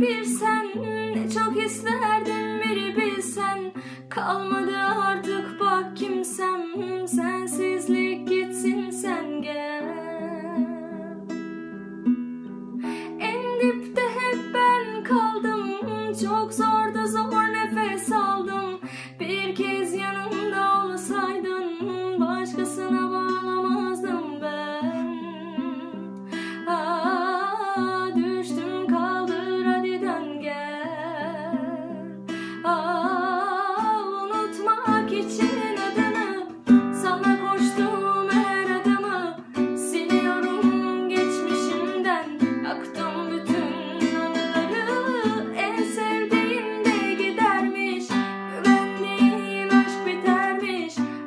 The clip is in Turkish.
bir sen. Ne çok isterdim biri bilsen. Kalmadı artık bak kimsem. Sensizlik gitsin sen gel. En dipte hep ben kaldım. Çok zor da zor nefes aldım. Bir kez yanımda olsaydın Başkasına heart.